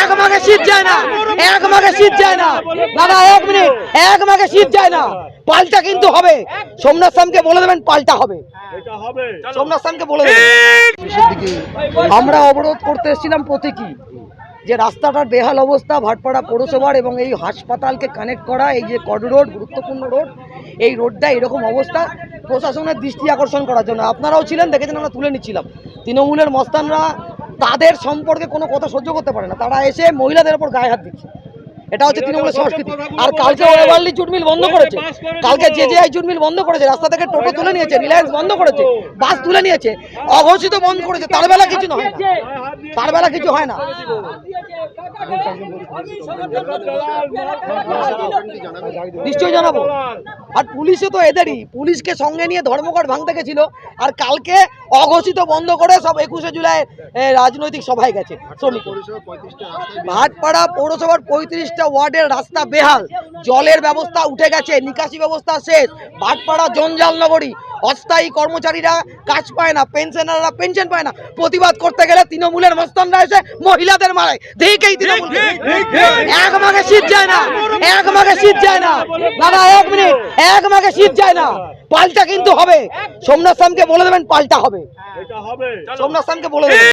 এক শীত যায় না এক শীত যায় না। দাদা এক মিনিট এক শীত যায় না। পাল্টা কিন্তু হবে। সোমনাথ সামকে বলে দেবেন পাল্টা হবে। সোমনাথ সামকে বলে আমরা অবরোধ করতে এসেছিলাম প্রতীকী। যে রাস্তাটার বেহাল অবস্থা ভাটপাড়া পৌরসভার এবং এই হাসপাতালকে কানেক্ট করা এই যে কড রোড গুরুত্বপূর্ণ রোড এই রোডটা এরকম অবস্থা প্রশাসনের দৃষ্টি আকর্ষণ করার জন্য। আপনারাও ছিলেন দেখেছেন আমরা তুলে নিচ্ছিলাম। তৃণমূলের মস্তানরা তাদের সম্পর্কে কোনো কথা সহ্য করতে পারে না। তারা এসে মহিলাদের ওপর গায়ে হাত দিচ্ছে। এটা হচ্ছে তৃণমূলের সংস্কৃতি। আর কালকে ওয়েবার্লি জুট মিল বন্ধ করেছে। কালকে যে যে জুট মিল বন্ধ করেছে। রাস্তা থেকে টোটো তুলে নিয়েছে রিলায়েন্স বন্ধ করেছে বাস তুলে নিয়েছে অঘোষিত বন্ধ করেছে। তার বেলা কিছু নয়। তার বেলা কিছু হয় না। নিশ্চয়ই জানাব। আর পুলিশে তো এদেরই। পুলিশকে সঙ্গে নিয়ে ধর্মঘট ভাঙতে গেছিল আর কালকে অঘোষিত বন্ধ করে সব একুশে জুলাই রাজনৈতিক সভায় গেছে। শ্রমিক। ভাটপাড়া পৌরসভার পঁয়ত্রিশটা ওয়ার্ডের রাস্তা বেহাল। জলের ব্যবস্থা উঠে গেছে নিকাশি ব্যবস্থা শেষ। ভাটপাড়া জঞ্জাল নগরী অস্থায়ী কর্মচারীরা কাজ পায় না পেনশনাররা পেনশন পায় না। প্রতিবাদ করতে গেলে তৃণমূলের মস্তানরা এসে মহিলাদের মারে দেখেই তৃণমূল এক মাঘে শীত যায় না এক মাঘে শীত যায় না। দাদা এক মিনিট এক মাঘে শীত যায় না। পাল্টা কিন্তু হবে। সোমনাথ সামকে বলে দেবেন পাল্টা হবে। সোমনাথ সামকে বলে দেবেন।